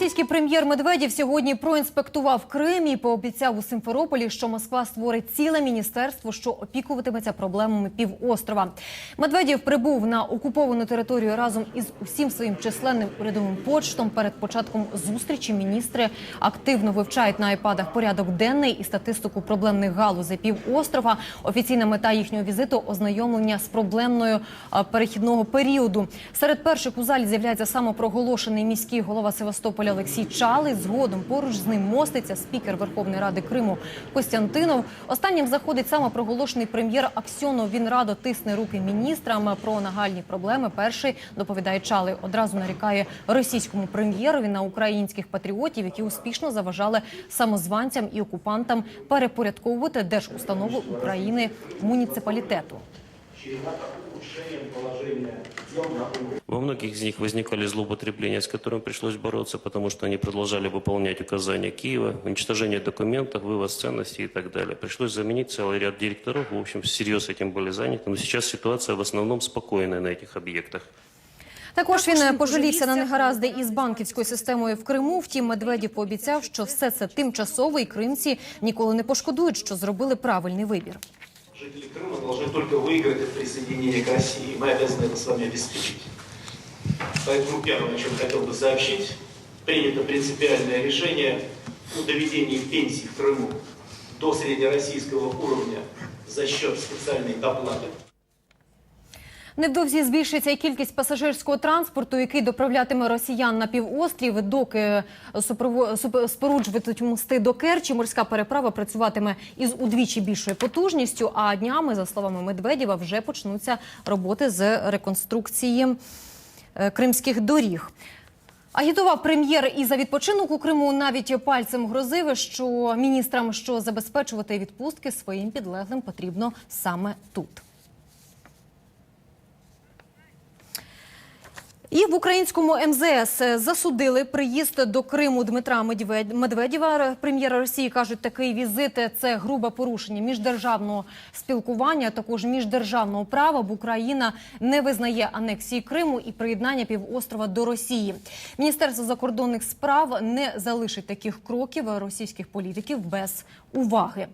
Російський прем'єр Медведєв сьогодні проінспектував Крим і пообіцяв у Симферополі, що Москва створить ціле міністерство, що опікуватиметься проблемами півострова. Медведєв прибув на окуповану територію разом із усім своїм численним урядовим почтом. Перед початком зустрічі міністри активно вивчають на айпадах порядок денний і статистику проблемних галузей півострова. Офіційна мета їхнього візиту ознайомлення з проблемною перехідного періоду. Серед перших у залі з'являється самопроголошений міський голова Севастополя Олексій Чалий. Згодом поруч з ним моститься спікер Верховної Ради Криму Костянтинов. Останнім заходить самопроголошений прем'єр Аксьонов. Він радо тисне руки міністрам про нагальні проблеми. Перший доповідає Чалий. Одразу нарікає російському прем'єрові на українських патріотів, які успішно заважали самозванцям і окупантам перепорядковувати держустанову України муніципалітету. Во многих из них возникали злоупотребления, с которыми пришлось бороться, потому что они продолжали выполнять указания Киева, уничтожение документов, вывоз ценностей и так далее. Пришлось заменить целый ряд директоров, в общем, всерьез этим были заняты, но сейчас ситуация в основном спокойная на этих объектах. Також він пожалівся на негаразди із банківською системою в Криму. Втім, Медведєв пообіцяв, що все це тимчасово, і кримці ніколи не пошкодують, що зробили правильний вибір. Жители Крыма должны только выиграть от присоединения к России. Мы обязаны это с вами обеспечить. Поэтому первое, о чем хотел бы сообщить, принято принципиальное решение о доведении пенсий в Крыму до среднероссийского уровня за счет специальной доплаты. Невдовзі збільшиться і кількість пасажирського транспорту, який доправлятиме росіян на півострів. Доки споруджуватимуть мости до Керчі, морська переправа працюватиме із удвічі більшою потужністю. А днями, за словами Медведєва, вже почнуться роботи з реконструкції е, кримських доріг. Агітував прем'єр і за відпочинок у Криму навіть пальцем грозив, що міністрам, що забезпечувати відпустки своїм підлеглим, потрібно саме тут. І в українському МЗС засудили приїзд до Криму Дмитра Медведєва. Прем'єра Росії кажуть, такий візит це грубе порушення міждержавного спілкування, також міждержавного права, бо Україна не визнає анексії Криму і приєднання півострова до Росії. Міністерство закордонних справ не залишить таких кроків російських політиків без уваги.